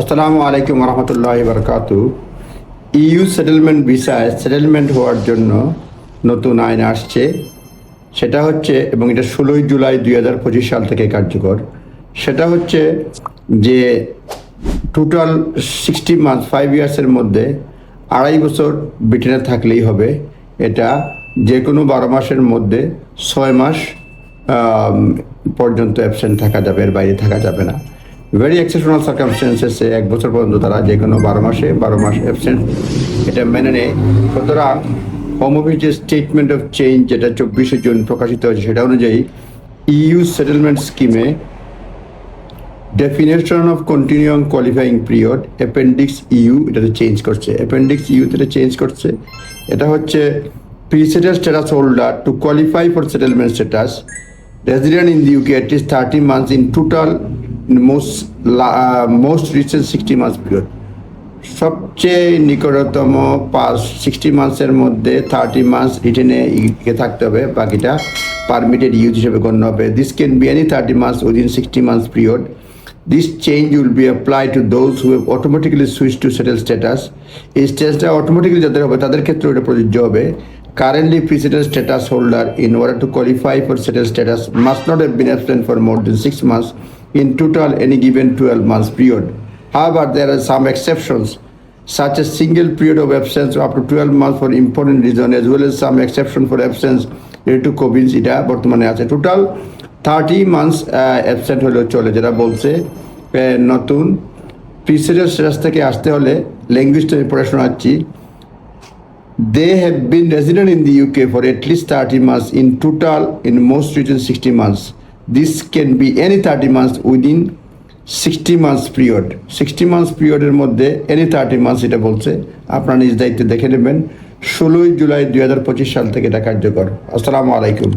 আসসালামু আলাইকুম রহমতুল্লাহ বরকাত ইউ সেটেলমেন্ট ভিসায় সেটেলমেন্ট হওয়ার জন্য নতুন আইন আসছে। সেটা হচ্ছে, এবং এটা ষোলোই জুলাই দুই হাজার পঁচিশ সাল থেকে কার্যকর। সেটা হচ্ছে যে টোটাল সিক্সটি মান্থ ফাইভ ইয়ার্সের মধ্যে আড়াই বছর ব্রিটেনে থাকলেই হবে। এটা যে কোনো বারো মাসের মধ্যে ছয় মাস পর্যন্ত অ্যাবসেন্ট থাকা যাবে, এর বাইরে থাকা যাবে না। ভেরি এক্সেপশনাল সার্কামস্টেন্সেসে এক বছর পর্যন্ত তারা যে কোনো বারো মাসে, বারো মাস অ্যাবসেন্ট এটা মেনে নেয়। সুতরাং হোম অফিসের স্টেটমেন্ট অফ চেঞ্জ যেটা চব্বিশে জুন প্রকাশিত হয়েছে, সেটা অনুযায়ী ইউ সেটেলমেন্ট স্কিমে definition of continuous qualifying period appendix EU এটাতে চেঞ্জ করছে। অ্যাপেন্ডিক্স ইউ এটা চেঞ্জ করছে। এটা হচ্ছে presettled status holder to qualify for settlement status resident in the UK at 30 months in total uh, most recent 60 months period. সবচেয়ে নিকটতম পাঁচ sixty মান্থসের মধ্যে থার্টি মান্থস রিটেনে থাকতে হবে বাকিটা পারমিটেড ইউজ হিসেবে গণ্য হবে। This can be any thirty months within sixty months period this change will be apply to those who have automatically switch to settle status এই স্ট্যাটাসটা অটোমেটিক্যালি যাদের হবে তাদের ক্ষেত্রে ওটা প্রযোজ্য হবে। Currently precedent status holder in order to qualify for settled status must not have been absent for more than six months in total any given 12 months period. However, there are some exceptions such as single period of absence up to 12 months for important reason as well as some exception for absence related to COVID এটা বর্তমানে আছে total thirty months absent হলেও চলে যেটা বলছে নতুন প্রিসিডেন্ট status থেকে আসতে হলে ল্যাঙ্গুয়েজটা আমি পড়ে শোনাচ্ছি they have been resident in the UK for at least 30 months in total in most regions 60 months can be any thirty 30 within sixty 60 period sixty 60 পিরিয়ডের মধ্যে এনি থার্টি মান্থস এটা বলছে। আপনারা নিজ দায়িত্বে দেখে নেবেন। ষোলোই জুলাই দুই হাজার পঁচিশ সাল থেকে এটা কার্যকর। আসসালামু আলাইকুম।